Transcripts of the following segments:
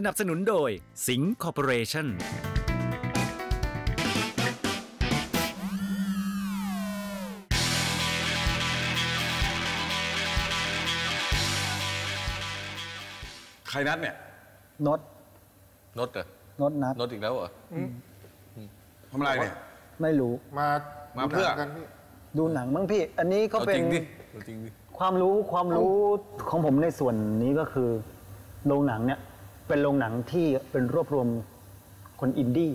สนับสนุนโดยสิงห์คอร์ปอเรชั่นใครนัดเนี่ยนดนดเหรอนดนัดนดอีกแล้วเหรอทำอะไรเนี่ย ไม่รู้ มามาเพื่อดูหนังกันพี่ดูหนังมั้งพี่ อันนี้ก็เอาเป็จนริงดิเอาจริงดิความรู้ความรู้ของผมในส่วนนี้ก็คือโรงหนังเนี่ย เป็นโรงหนังที่เป็นรวบรวมคนอินดี้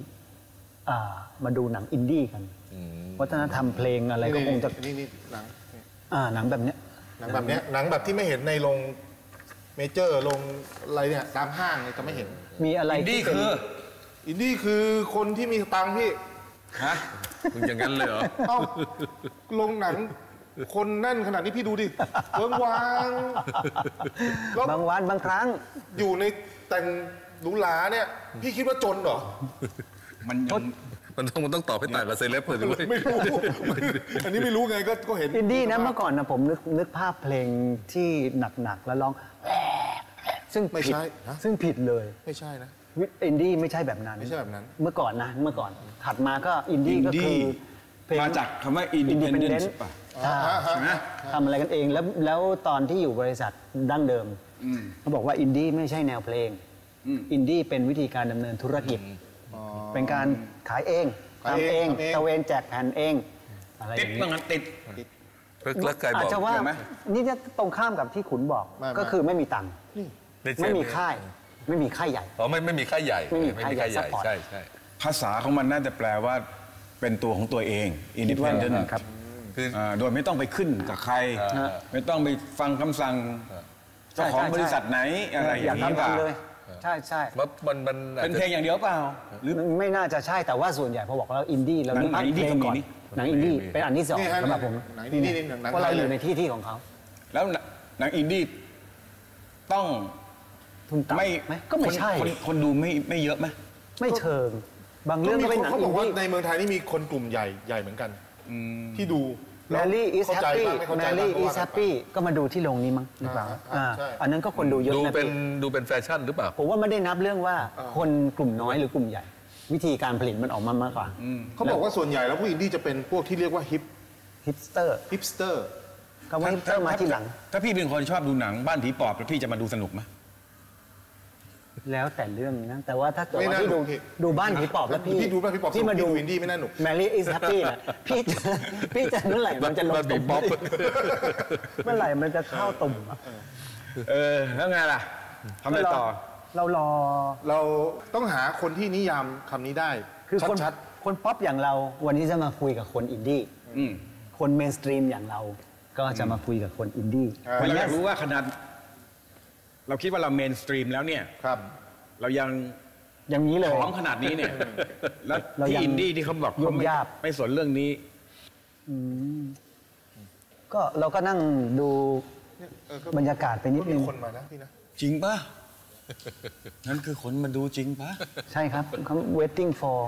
อ่ามาดูหนังอินดี้กัน วัฒนธรรมเพลงอะไรก็คงจะนี่นี่หนังนี่อ่าหนังแบบเนี้ยหนังแบบเนี้ยหนังแบบที่ไม่เห็นในโรงเมเจอร์โรงอะไรเนี่ยตามห้างเนี่ยจะไม่เห็น มีอะไรอินดี้ที่เป็นคืออินดี้คือคนที่มีสตังค์พี่ฮะมึงอย่างนั้นเลยเหรอเอ้าโรงหนัง คนแน่นขนาดนี้พี่ดูดิเวิ้งวางแล้วบางวันบางครั้ง อยู่ในแต่งหรูหราเนี่ย พี่คิดว่าจนเหรอ มันยังมันต้องมันต้องตอบให้ต่างกับเซเลบเลยด้วยไม่รู้ อันนี้ไม่รู้ไงก็ก็เห็นอินดี้นะเมื่อก่อนนะผมนึกนึกภาพเพลงที่หนักๆแล้วร้องซึ่งไม่ผิดใช่นะซึ่งผิดเลย ไม่ใช่นะอินดี้ไม่ใช่แบบนั้น ไม่ใช่แบบนั้น เมื่อก่อนนะ เมื่อก่อน ถัดมาก็อินดี้ก็คือ เพลง มาจากคำว่า independence ป่ะใช่ใช่ไหม ทำอะไรกันเองแล้วแล้วตอนที่อยู่บริษัทดั้งเดิมอืมเขาบอกว่าอินดี้ไม่ใช่แนวเพลงอืมอินดี้เป็นวิธีการดำเนินธุรกิจ เป็นการขายเองขายทำเองเองทำเอง ตะเวนแจกแผ่นเองอะไรอติดย่างบ้างนี้นะติด แล้วใครบอาอจกจะว่าเห็นไหม นี่จะตรงข้ามกับที่ขุนบอกไม่ไม่ ก็คือไม่มีตังค์ใช่ไม่มีค่าย ไม่มีค่ายใหญ่ อ๋อไม่ไม่มีค่ายใหญ่ไม่มีไม่มีค่ายใหญ่ค่ายใหญ่ support ใช่ใช่ ภาษาของมันน่าจะแปลว่า เป็นตัวของตัวเอง independent ครับคืออ่าโดยไม่ต้องไปขึ้นกับใครอ่าไม่ต้องไปฟังคำสั่งเจ้าของบริษัทไหนอะไรอย่างอยากนี้ทำป่ะทำเลย ใช่ใช่มันมันมันอาจเป็นจะเพลงอย่างเดียวเปล่าหรือ ไม่น่าจะใช่แต่ว่าส่วนใหญ่พอบอกว่าอินดี้เราหนังนึกหนังอินดี้เพลงก่อนก็มีนี่ หนังอินดี้เป็นอันที่สองนี่ฮะสำหรับผมหนังอินดี้นี่หนังเพราะเราไทยอยู่เลยในที่ที่ของเขาแล้วหนังอินดี้ต้องทุนต่ำไม่ไหมก็ไม่ใช่คนคนคนดูไม่ไม่เยอะไหมไม่เชิง บางก็เรื่องมีก็คเป็นนหนังเขาอิบอนกว่าดี้ในเมืองไทยนี่มีคนกลุ่มใหญ่ใหญ่เหมือนกันที่ดูแมรี่อีสเข้าแฮปใจปี้บ้างไม่เข้าแมใจบ้างรี่ก็อีว่าสกัแฮนปไป ปี้ก็มาดูที่โรงนี้มั้งหรือเปล่าอ่าอ่าใช่ อันนั้นก็คนดูเยอะดูนะเป็นพี่ดูเป็นแฟชั่นหรือเปล่า ผมว่าไม่ได้นับเรื่องว่าคนกลุ่มน้อยหรือกลุ่มใหญ่ วิธีการผลิตมันออกมามากกว่าเขาบอกว่าส่วนใหญ่แล้วผู้อินดี้จะเป็นพวกที่เรียกว่าฮิปฮิปสเตอร์ฮิปสเตอร์ คำว่าฮิปสเตอร์มาที่หลัง ถ้าพี่เป็นคนชอบดูหนังบ้านผีปอบแล้วพี่จะมาดูสนุกไหม แล้วแต่เรื่องนะแต่ว่าถ้าเกิดไม่ว่าน่าพี่ดูหนุกพี่ดูบ้านผีปอบแล้วพี่พี่ดูบ้านผีปอบพี่มาดูพี่ดูอินดี้ไม่น่าหนุกแมรี่อิสแฮปปี้นะพี่จะพี่จะเมื่อไหร่มันจะลงบ้านผีตุ่มป๊อปเมื่อไหร่มันจะเข้าตุ่มอะเออแล้วไงล่ะทำอะไรต่อ เรารอเราต้องหาคนที่นิยามคำนี้ได้ คือคนชัดคนป๊อปอย่างเราวันนี้จะมาคุยกับคนอินดี้อืมคนเมนสตรีมอย่างเราก็จะมาคุยกับคนอินดี้อ่าผมอยากรู้ว่าขนาด เราคิดว่าเราเมนสตรีมแล้วเนี่ยๆครับ เรายังอย่างนี้เลยของขนาดนี้เนี่ย แล้วเราที่ยังอินดี้ที่เขาบอกเขาไม่ยุ่งยากไม่สนเรื่องนี้ก็เราก็นั่งดูเออก็บรรยากาศไปนิดก็มีนึงคนมานะพี่นะจริงปะนั่นคือคนมาดูจริงปะใช่ครับเขา waiting for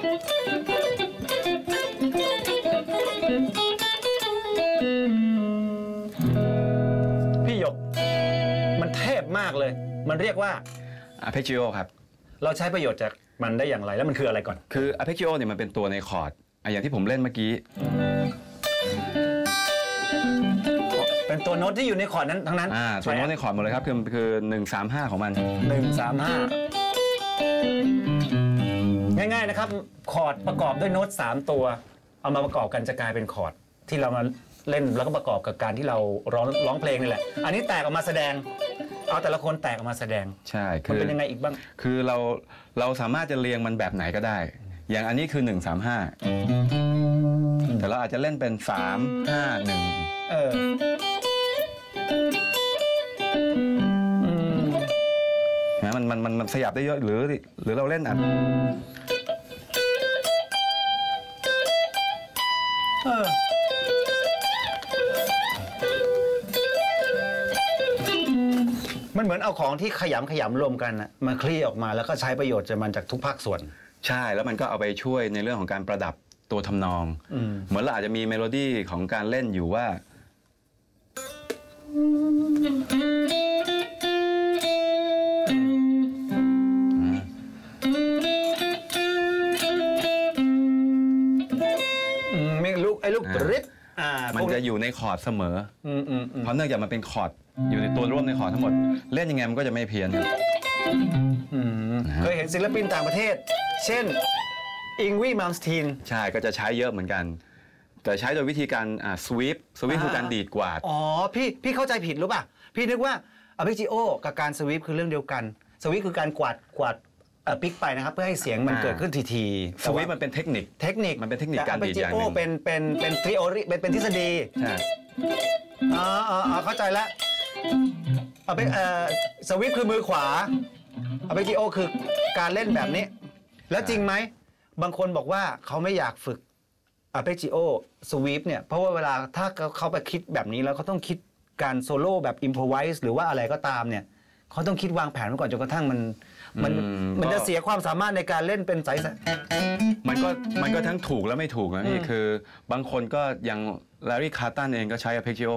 พี่หยก มันเทพมากเลย มันเรียกว่าอาเพจิโอครับ เราใช้ประโยชน์จากมันได้อย่างไรแล้วมันคืออะไรก่อน คือ arpeggio เนี่ยมันเป็นตัวในคอร์ดอะอย่างที่ผมเล่นเมื่อกี้ เป็นตัวโน้ตที่อยู่ในคอร์ดนั้นทั้งนั้นอ่าตัวโน้ตในคอร์ดหมดเลยครับ คือคือหนึ่งสามห้าของมัน หนึ่งสามห้า ง่ายๆนะครับคอร์ดประกอบด้วยโน้ตสามตัว เอามาประกอบกันจะกลายเป็นคอร์ดที่เรามาเล่นแล้วก็ประกอบกับการที่เราร้องร้องเพลงนี่แหละ อันนี้แตกออกมาแสดง เอาแต่ละคนแตกออกมาแสดงใช่มันคือเป็นยังไงอีกบ้าง คือเราเราสามารถจะเรียงมันแบบไหนก็ได้ อย่างอันนี้คือ 1 3 5 แต่เราอาจจะเล่นเป็น 3 5 1 เอออืมนะมันมันมันมันขยับได้เยอะหรือหรือเราเล่นอะ มันเหมือนเอาของที่ขยำขยำรวมกันนะมาคลี่ออกมาแล้วก็ใช้ประโยชน์จากมันจากทุกภาคส่วน ใช่แล้วมันก็เอาไปช่วยในเรื่องของการประดับตัวทำนองอืมเหมือนเราอาจจะมีเมโลดี้ของการเล่นอยู่ว่าอื จะอยู่ในคอร์ดเสมออืมอืมอืมเพราะเนื่องจากมันเป็นคอร์ดอยู่ในตัวร่วมในคอร์ดทั้งหมด เล่นยังไงมันก็จะไม่เพี้ยนครับอืมเคยเห็นศิลปินต่างประเทศ เช่นอิงวีมัมสทีนใช่ก็จะใช้เยอะเหมือนกัน แต่ใช้โดยวิธีการอ่าสวีปสวีปอ่าคือการดีดกวาดอ๋อพี่พี่เข้าใจผิดหรือเปล่าพี่นึกว่าอ p ิจิโอกับการสวิปคือเรื่องเดียวกัน สวิปคือการกวาดกวาดเอ่อ ปิกไปนะครับ เพื่อให้เสียงมันอ่าเกิดขึ้นทีสวีปมันเป็นเทคนิคเทคนิคมันเป็นเทคนิคการดีดอย่างหนึ่งแต่ arpeggio เป็นเป็นเป็นทริโอริเป็นเป็นทฤษฎีใช่อ๋ออ๋ออ๋อเข้าใจแล้วเอาไปเอ่อสวิปคือมือขวาอ p ิจิโอคือการเล่นแบบนี้ แล้วจริงไหมบางคนบอกว่าเขาไม่อยากฝึก a r p e g i o sweep เนี่ยเพราะว่าเวลาถ้าเขาไปคิดแบบนี้แล้วเขาต้องคิดการโซโล่แบบ improvise หรือว่าอะไรก็ตามเนี่ย เขาต้องคิดวางแผนไว้ก่อนจนกระทั่งมัน มันอืม มันก็จะเสียความสามารถในการเล่นเป็นสายๆมันก็มันก็ทั้งถูกและไม่ถูกนะพี่คือบางคนก็อย่างลารีคาร์ตันเองก็ใช้ arpeggio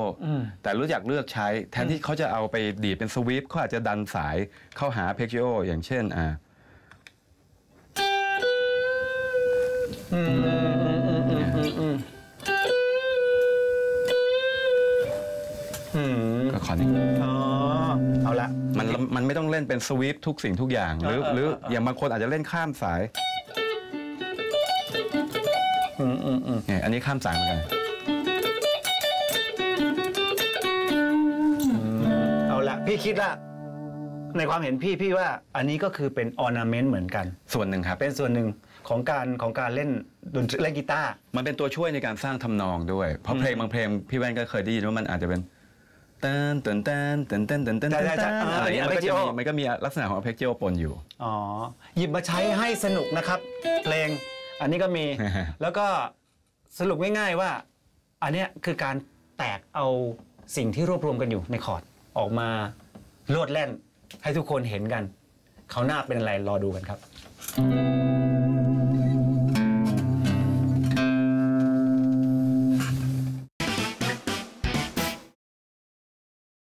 แต่รู้จักเลือกใช้แทนที่เขาจะเอาไปดีดเป็นสวีปเขาอาจจะดันสายเข้าหา arpeggio อย่างเช่นอ่าก็คอร์ดนี้ อ๋อเอาละ มันมันไม่ต้องเล่นเป็นสวีปทุกสิ่งทุกอย่าง หรือเออเออหรือเอออย่างบางคนอาจจะเล่นข้ามสายอืมอืมอืมเนี่ยอันนี้ข้ามสายเหมือนกันเอาละพี่คิดละในความเห็นพี่พี่ว่าอันนี้ก็คือเป็นออร์นาเมนต์เหมือนกัน ส่วนหนึ่งครับ เป็นส่วนหนึ่งของการของการเล่นดนตรีเล่นกีตาร์มันเป็นตัวช่วยในการสร้างทำนองด้วย เพราะเพลงบางเพลงพี่แว่นก็เคยได้ยินว่ามันอาจจะเป็น เต้นเต้นเต้นเต้นเต้นเต้นเต้นใช่ใช่ใช่เต้นอะไรอย่างเงี้ยอันมันนี้ก็จะมี arpeggio มันก็มีลักษณะของ arpeggio ปนอยู่ อ๋อ หยิบมาใช้ให้สนุกนะครับ เพลง อันนี้ก็มี แล้วก็สรุปง่ายๆว่า อันเนี้ยคือการแตกเอาสิ่งที่รวบรวมกันอยู่ในคอร์ดออกมาโลดแล่นให้ทุกคนเห็นกัน เขาวหน้าเป็นอะไรรอดูกันครับ